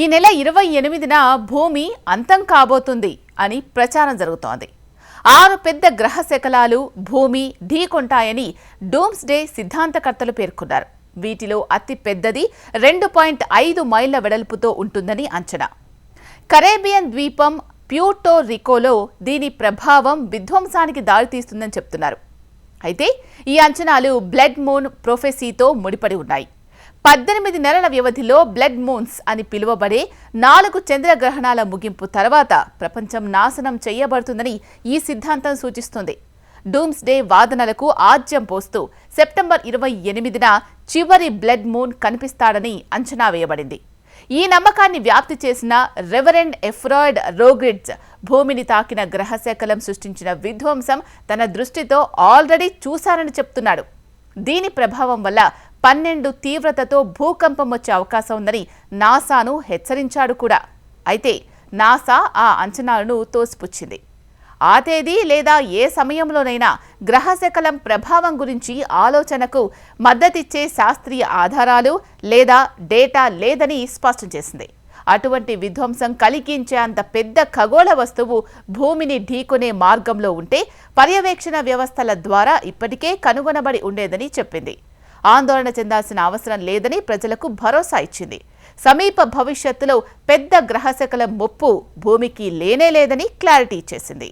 ఈ నెల ఇరవై ఎనిమిదిన భూమి అంతం కాబోతుంది అని ప్రచారం జరుగుతోంది. ఆరు పెద్ద గ్రహ శకలాలు భూమి ఢీకొంటాయని డూమ్స్ డే సిద్ధాంతకర్తలు పేర్కొన్నారు. వీటిలో అతి పెద్దది రెండు పాయింట్ ఐదు మైళ్ళ వెడల్పుతో ఉంటుందని అంచనా. కరేబియన్ ద్వీపం ప్యూటో రికోలో దీని ప్రభావం విధ్వంసానికి దారితీస్తుందని చెప్తున్నారు. అయితే ఈ అంచనాలు బ్లడ్ మూన్ ప్రొఫెసీతో ముడిపడి ఉన్నాయి. పద్దెనిమిది నెలల వ్యవధిలో బ్లడ్ మూన్స్ అని పిలువబడే నాలుగు చంద్రగ్రహణాల ముగింపు తర్వాత ప్రపంచం నాశనం చేయబడుతుందని ఈ సిద్ధాంతం సూచిస్తుంది. డూమ్స్ డే వాదనలకు ఆజ్యం పోస్తూ సెప్టెంబర్ ఇరవై ఎనిమిదిన చివరి బ్లడ్ మూన్ కనిపిస్తాడని అంచనా వేయబడింది. ఈ నమ్మకాన్ని వ్యాప్తి చేసిన రెవరెండ్ ఎఫ్రాయిడ్ రోగ్రిడ్జ్ భూమిని తాకిన గ్రహశకలం సృష్టించిన విధ్వంసం తన దృష్టితో ఆల్రెడీ చూశారని చెప్తున్నాడు. దీని ప్రభావం వల్ల పన్నెండు తీవ్రతతో భూకంపం వచ్చే అవకాశం ఉందని నాసాను హెచ్చరించాడు కూడా. అయితే నాసా ఆ అంచనాలను తోసిపుచ్చింది. ఆ తేదీ లేదా ఏ సమయంలోనైనా గ్రహశకలం ప్రభావం గురించి ఆలోచనకు మద్దతిచ్చే శాస్త్రీయ ఆధారాలు లేదా డేటా లేదని స్పష్టం చేసింది. అటువంటి విధ్వంసం కలిగించే అంత పెద్ద ఖగోళ వస్తువు భూమిని ఢీకొనే మార్గంలో ఉంటే పర్యవేక్షణ వ్యవస్థల ద్వారా ఇప్పటికే కనుగొనబడి ఉండేదని చెప్పింది. ఆందోళన చెందాల్సిన అవసరం లేదని ప్రజలకు భరోసా ఇచ్చింది. సమీప భవిష్యత్తులో పెద్ద గ్రహశకల ముప్పు భూమికి లేనే లేదని క్లారిటీ ఇచ్చేసింది.